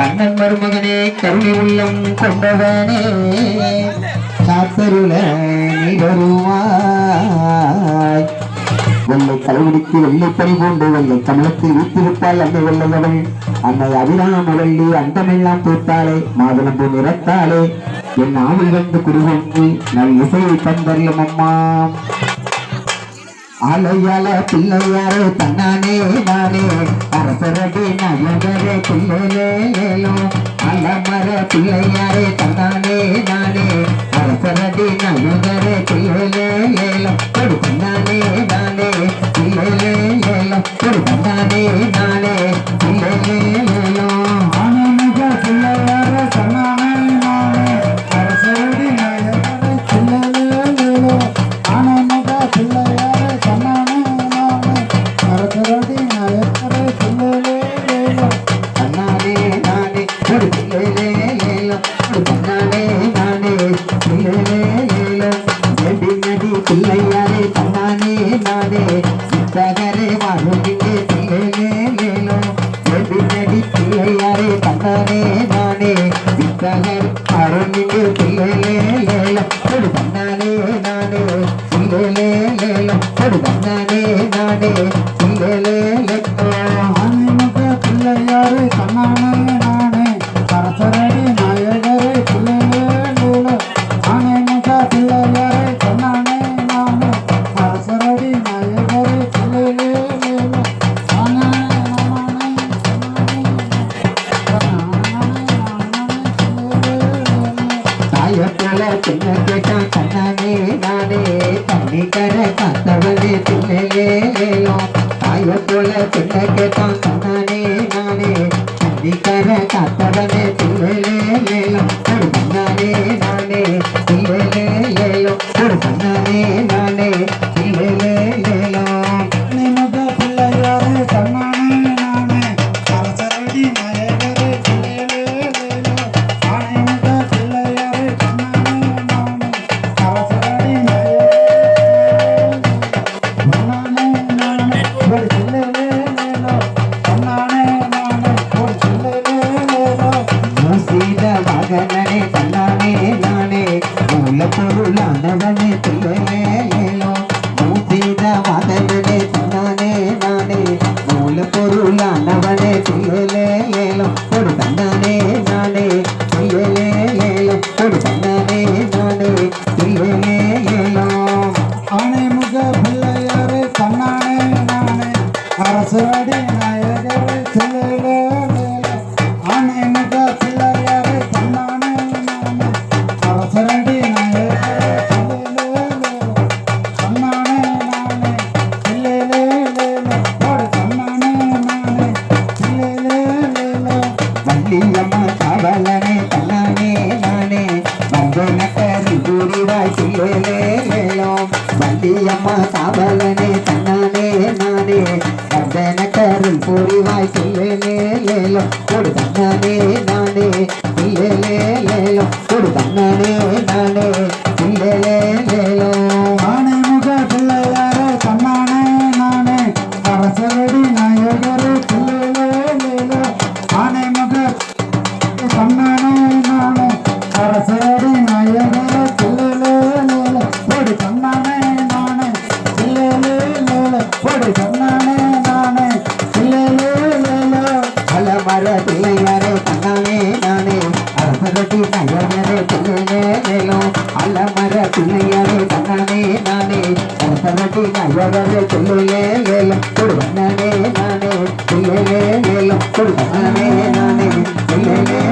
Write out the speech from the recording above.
கண்ணன் மருமகனே கருணை உள்ளம் கொண்டவனே. காத்தருள நீ வருவாய். வெள்ளை தலைமுடிக்கு வெள்ளை பறி கொண்டு வெள்ளை கமலத்தில் வீட்டிருப்பாள் அன்னை வெள்ளவள் அன்னை அபிராமவள்ளி அண்டமெல்லாம் தூத்தாளே மாதுளம்பு நிறத்தாளே. என் ஆவில் வந்து குடிகொண்டு நல் இசையை தந்தரியும் அம்மா. அலையால பிள்ளையாரே தன்னானே நானே அரசரடி நயகரே பிள்ளைலேலோ அலமர பிள்ளையாரே தன்னானே நானே அரசரடி நயகரே பிள்ளைலேலோ ஒரு தன்னானே நானே பிள்ளைலேலோ ஒரு தன்னானே நானே பிள்ளைலேலோ நடி நடி பிள்ளையாரே தன்னானே நானே. சித்தகரே வாழ்கின்றே பிள்ளைலேலோ நடி நடி பிள்ளையாரே தன்னானே நானே. சித்தகர் வாழ்கின்றே பிள்ளைலேலோ ஒரு தன்னானே நானே. பிள்ளைலேலோ ஒரு தன்னானே நானே. பிள்ளைலேலோ தாயப்போல சின்ன கேட்டான் கண்ணானே நானே தண்ணி கர காத்தவனே பிள்ளையேலோ தாயப்போல சின்ன கேட்டான் பொருளானவனே பிள்ளையேலோ மூசீத ஒரு தன்னானே நானே. நானே வந்தனக்கரில் கூறிவாய் பிள்ளையேலோ ஒரு தன்னனே நானே பிள்ளையேலோ ஒரு தன்னனே நானே. மேலே பிள்ளை மேலே தந்தானே நானே. அரசரட்டி நகர் மேலே பிள்ளையே மேலும். அல்ல மர பிள்ளையாரே தந்தானே நானே. அரசரட்டி நகர் மேலே பிள்ளையே மேலும். கொடுவனே நானே. பிள்ளையே மேலும்.